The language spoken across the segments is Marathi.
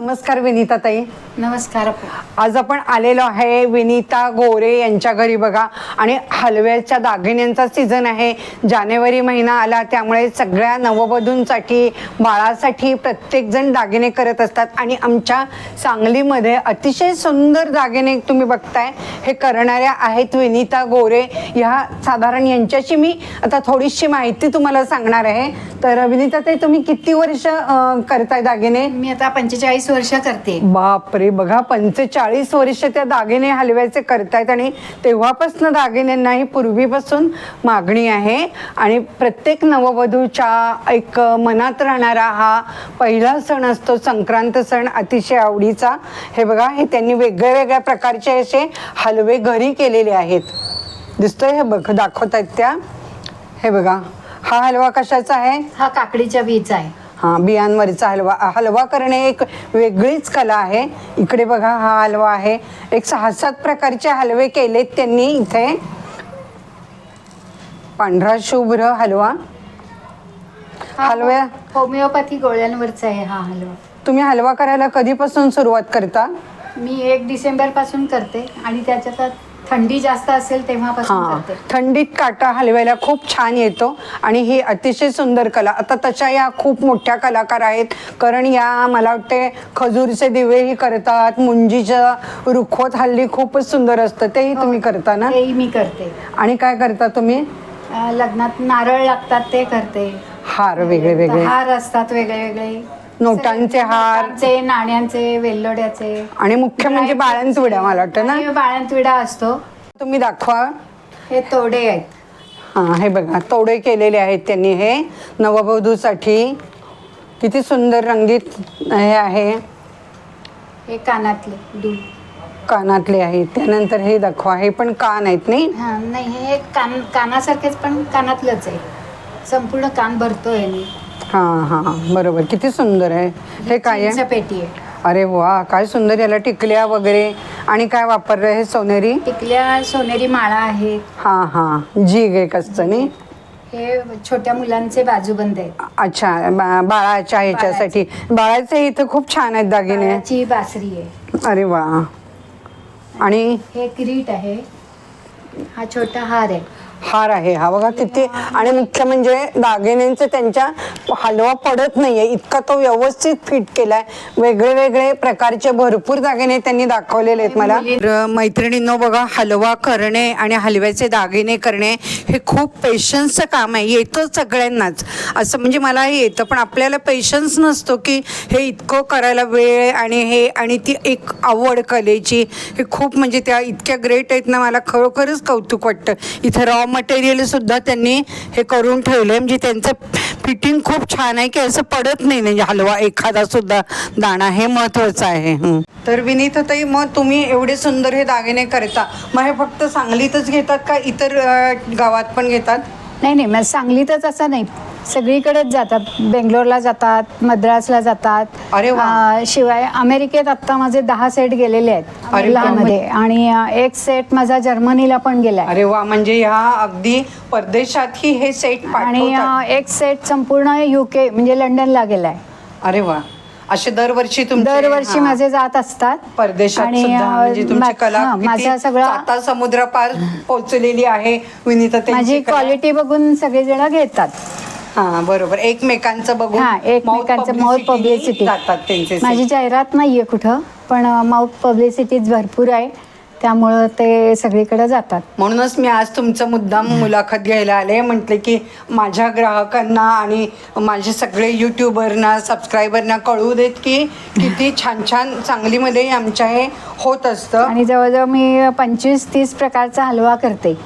नमस्कार विनीता ताई नमस्कार आज आपण आलेलो आहे विनीता गोरे यांच्या घरी बघा. आणि हलव्याच्या दागिन्यांचा सीझन आहे. जानेवारी महिना आला त्यामुळे सगळ्या नववधूंसाठी बाळासाठी प्रत्येकजण दागिने करत असतात. आणि आमच्या सांगलीमध्ये अतिशय सुंदर दागिने तुम्ही बघताय. हे करणाऱ्या आहेत विनीता गोरे. ह्या साधारण यांच्याशी मी आता थोडीशी माहिती तुम्हाला सांगणार आहे. तर विनीता ताई तुम्ही किती वर्ष अं, करताय दागिने? मी आता पंचेचाळीस वर्ष करते. बापरे बघा पंचेचाळीस वर्ष त्या दागिने हलव्याचे करतायत आणि तेव्हापासून दागिन्यांनाही पूर्वीपासून मागणी आहे. आणि प्रत्येक नववधूच्या एक मनात राहणारा हा पहिला सण असतो संक्रांत सण अतिशय आवडीचा. हे बघा हे त्यांनी वेगळ्या वेगळ्या प्रकारचे असे हलवे घरी केलेले आहेत. दिसतोय हे बघ दाखवतायत त्या. हे बघा हा हलवा कशाचा आहे? हा काकडीच्या बीज आहे. हा बियांवरचा हलवा हलवा करणे एक वेगळीच कला आहे. इकडे बघा हा हलवा आहे. एक सहा सात प्रकारचे हलवे केलेत त्यांनी इथे. पांढरा शुभ्र हलवा. हा हलव्या होमिओपॅथी गोळ्यांवरचा आहे हा हलवा. तुम्ही हलवा करायला कधीपासून सुरुवात करता? मी एक डिसेंबरपासून करते आणि त्याच्यात थंडी जास्त असेल हा. करते. थंडीत काटा हलवायला खूप छान येतो आणि ही अतिशय सुंदर कला. आता तशा या खूप मोठ्या कलाकार आहेत. कारण या मला वाटते खजूरचे दिवेही करतात मुंजीचं रुखवत हल्ली खूपच सुंदर असतं. तेही तुम्ही करता ना? तेही मी करते. आणि काय करता तुम्ही? अं, लग्नात नारळ लागतात ते करते. हार वेगळे वेगळे. हार असतात वेगळे वेगळे. नोटांचे हार. नोटांचे, नाण्यांचे वेल्लोड्याचे. आणि मुख्य म्हणजे बाळंतविड्या मला वाटतं ना? आणि बाळंतविडा असतो. तुम्ही दाखवा. हे तोडे आहेत. हा हे बघा तोडे केलेले आहेत त्यांनी हे. नववधूसाठी किती सुंदर रंगीत हे आहे. हे कानातले दूध. कानातले आहेत त्यानंतर हे दाखवा. हे पण कान आहेत नाही? हा नाही हे कान कानासारखेच पण कानातलंच आहे. संपूर्ण कान भरतो याने हा हा बरोबर. किती सुंदर आहे. हे काय आहे? चिंच पेटी आहे. अरे वा काय सुंदर याला टिकल्या वगैरे. आणि काय वापरलं हे सोनेरी? टिकल्या सोनेरी माळा आहेत. हा हा. जीग एक असतं नाही? हे छोट्या मुलांचे बाजूबंद आहेत. अच्छा बा- बाळाच्या ह्याच्यासाठी. बाळाचे. इथं खूप छान आहेत दागिने. बाळाची बासरी आहे. अरे वा. आणि? हे किरीट आहे. हा छोटा हार आहे. हार आहे. हा बघा किती आणि मुख्य म्हणजे दागिन्यांचे त्यांच्या हलवा पडत नाहीये. इतका तो व्यवस्थित फिट केलाय. वेगळे वेगळे प्रकारचे भरपूर दागिने त्यांनी दाखवलेले आहेत मला. मैत्रिणींनो बघा हलवा करणे आणि हलव्याचे दागिने करणे हे खूप पेशन्सचं काम आहे. येतं सगळ्यांनाच. असं म्हणजे मलाही येतं पण आपल्याला पेशन्स नसतो की हे इतकं करायला वेळ आणि हे आणि ती एक आवड कलेची हे खूप म्हणजे त्या इतक्या ग्रेट आहेत ना मला खरोखरच कौतुक वाटतं. इथं रॉ मटेरियल सुद्धा त्यांनी हे करून ठेवलंय. म्हणजे त्यांचं फिटिंग खूप छान आहे की असं पडत नाही. म्हणजे हलवा एखादा सुद्धा दाणा हे महत्वाचं आहे. हं. तर विनीत ताई मग तुम्ही एवढे सुंदर हे दागिने करता. मग हे फक्त सांगलीतच घेतात का इतर गावात पण घेतात? नाही नाही मग सांगलीतच असं नाही. सगळीकडेच जातात. बेंगलोरला जातात मद्रासला जातात. अरे वा. अं, शिवाय अमेरिकेत आत्ता माझे दहा सेट गेलेले आहेत अरे वा. आणि अं, एक सेट माझा जर्मनीला पण गेलाय. अरे वा. म्हणजे ह्या अगदी परदेशातही हे सेट आणि पाठवतात. एक सेट संपूर्ण युके म्हणजे लंडनला गेलाय. अरे वा. असे दरवर्षी तुमचे दरवर्षी हा, माझे जात असतात. परदेशात आणि, सुद्धा अं, म्हणजे तुमची मा- कला हा, किती माझा सगळा- साता समुद्र पार पोहोचलेली आहे विनीता माझी क्वालिटी बघून सगळेजण घेतात. हा बरोबर. एकमेकांचं बघून हा एकमेकांचं माउथ पब्लिसिटी जातात त्यांचे माझी जाहिरात नाहीये कुठं पण माउथ पब्लिसिटीज भरपूर आहे. त्यामुळं ते सगळीकडे जातात. म्हणूनच मी आज तुमचं मुद्दाम मुलाखत घ्यायला आले. म्हटले की माझ्या ग्राहकांना आणि माझे सगळे युट्यूबरना सबस्क्रायबरना कळू देत की किती छान छान सांगलीमध्ये आमच्या हे होत असतं. आणि जवळजवळ मी पंचवीस तीस प्रकारचा हलवा करते.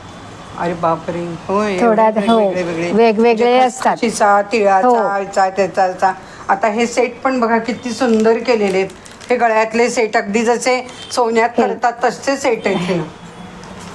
अरे बापरे होय थोडा- एवढे हो. वेगवेगळे वेगवेगळे म्हणजे असतात. तिळाचा हो. त्याचा आता हे सेट पण बघा किती सुंदर केलेले आहेत हे गळ्यातले सेट अगदी जसे सोन्यात. करतात तसे सेट आहेत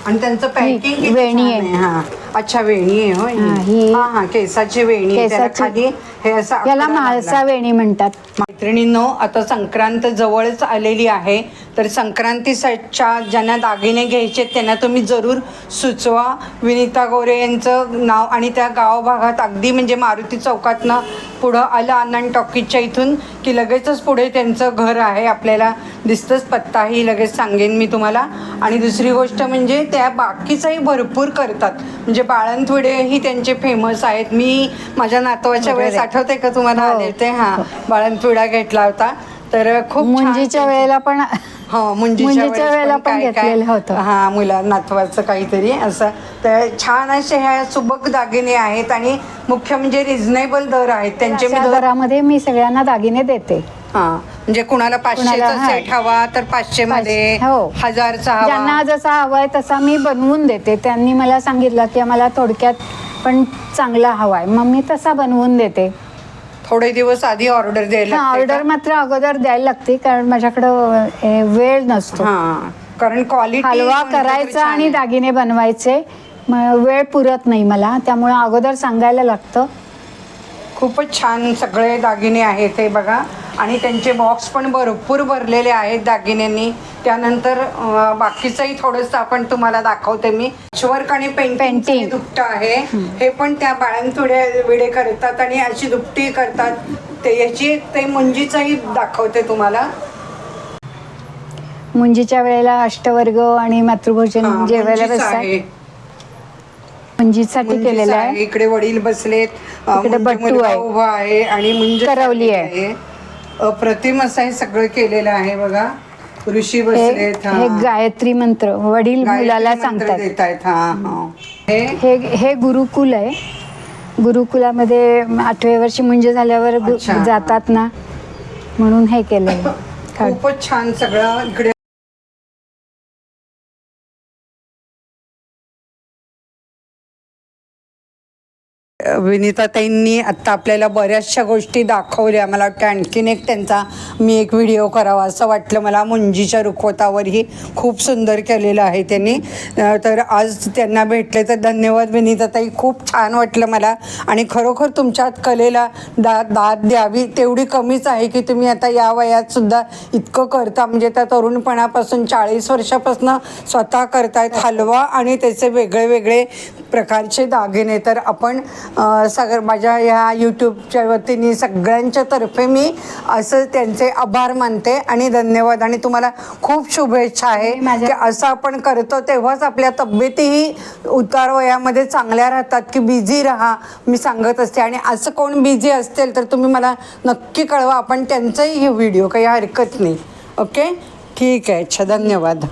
आणि त्यांचं पॅकिंग वेणी आहे. हा अच्छा वेणी आहे होय हा, ही- हा हा केसाची वेणी आहे. त्याला केसाची- खाली हे असं याला आकडा म्हाळसा. वेणी म्हणतात मैत्रिणींनो आता संक्रांत जवळच आलेली आहे तर संक्रांतीच्या ज्यांना दागिने घ्यायचे त्यांना तुम्ही जरूर सुचवा विनिता गोरे यांचं नाव आणि त्या गावभागात अगदी म्हणजे मारुती चौकातनं पुढं आलं आनंद टॉकीजच्या इथून की लगेचच पुढे त्यांचं घर आहे आपल्याला दिसतंच पत्ताही लगेच सांगेन मी तुम्हाला. आणि दुसरी गोष्ट म्हणजे त्या बाकीचंही भरपूर करतात. म्हणजे बाळंतविडे ही त्यांचे फेमस आहेत. मी माझ्या नातवाच्या वेळेस. आठवते का तुम्हाला? हो. आले ते हा. बाळंतविडा घेतला होता. तर खूप मुंजीच्या वेळेला पण हो मुंजीच्या वेळेला पण घेतलेलं होतं. हा मुला नातवाचं काहीतरी असं. तर छान असे ह्या सुबक दागिने आहेत आणि मुख्य म्हणजे रिझनेबल दर आहेत. त्यांचे मी दरामध्ये मी सगळ्यांना दागिने देते. हा म्हणजे कुणाला पाचशेचा. सेट हवा तर पाचशे मध्ये हो. हजारचा ज्यांना हवा जसा हवाय तसा मी बनवून देते. त्यांनी मला सांगितलं की आम्हाला थोडक्यात पण चांगला हवाय मग मी तसा बनवून देते. थोडे दिवस आधी ऑर्डर द्यायला ऑर्डर? मात्र अगोदर द्यायला लागते कारण माझ्याकडं ए, वेळ नसतो. हा कारण क्वालिटी हलवा करायचा आणि दागिने बनवायचे वेळ पुरत नाही मला त्यामुळे अगोदर सांगायला लागतं. खूपच छान सगळे दागिने आहेत हे बघा आणि त्यांचे बॉक्स पण भरपूर भरलेले आहेत दागिन्यांनी. त्यानंतर बाकीचंही थोडंसं आपण तुम्हाला दाखवते मी. वर्क आणि पेंटिंग. दुपट आहे. हे पण त्या बाळांतुड्या विडे करतात आणि अशी दुपटी करतात. ते याची ते मुंजीचंही दाखवते तुम्हाला. मुंजीच्या वेळेला अष्टवर्ग आणि मातृभोजन जेवायला बसतात. मुंजीसाठी केलेलं आहे. इकडे वडील बसलेत. इकडे बट्टू आहे. उभा आहे आणि मुंज करवली आहे. अप्रतिम असं हे सगळं केलेलं आहे बघा. ऋषी हे बसलेत हे. गायत्री मंत्र वडील मुलाला सांगतात. हा हा. हे? हे हे गुरुकुल आहे. गुरुकुलामध्ये आठव्या वर्षी मुंजे झाल्यावर गु- अच्छा. जातात ना. म्हणून हे केलंय खूपच छान सगळं. इकडे विनिताताईंनी आत्ता आपल्याला बऱ्याचशा गोष्टी दाखवल्या. मला वाटतं आणखीन एक त्यांचा मी एक व्हिडिओ करावा असं वाटलं मला. मुंजीच्या रुखवतावरही खूप सुंदर केलेलं आहे त्यांनी. तर आज त्यांना भेटले तर धन्यवाद विनिताताई. खूप छान वाटलं मला. आणि खरोखर तुमच्यात कलेला दा दाद द्यावी तेवढी कमीच आहे की तुम्ही आता या वयात सुद्धा इतकं करता. म्हणजे त्या तरुणपणापासून चाळीस वर्षापासून स्वतः करतायत हलवा आणि त्याचे वेगळे वेगळे प्रकारचे दागिने. तर आपण अं, सगळं माझ्या ह्या यूट्यूबच्या वतीने सगळ्यांच्या तर्फे मी असं त्यांचे आभार मानते आणि धन्यवाद. आणि तुम्हाला खूप शुभेच्छा आहे की असं आपण करतो तेव्हाच आपल्या तब्येतीही उतार वयामध्ये चांगल्या राहतात की बिझी राहा मी सांगत असते. आणि असं कोण बिझी असतील तर तुम्ही मला नक्की कळवा आपण त्यांचाही हे व्हिडिओ काही हरकत नाही. ओके ठीक आहे अच्छा धन्यवाद.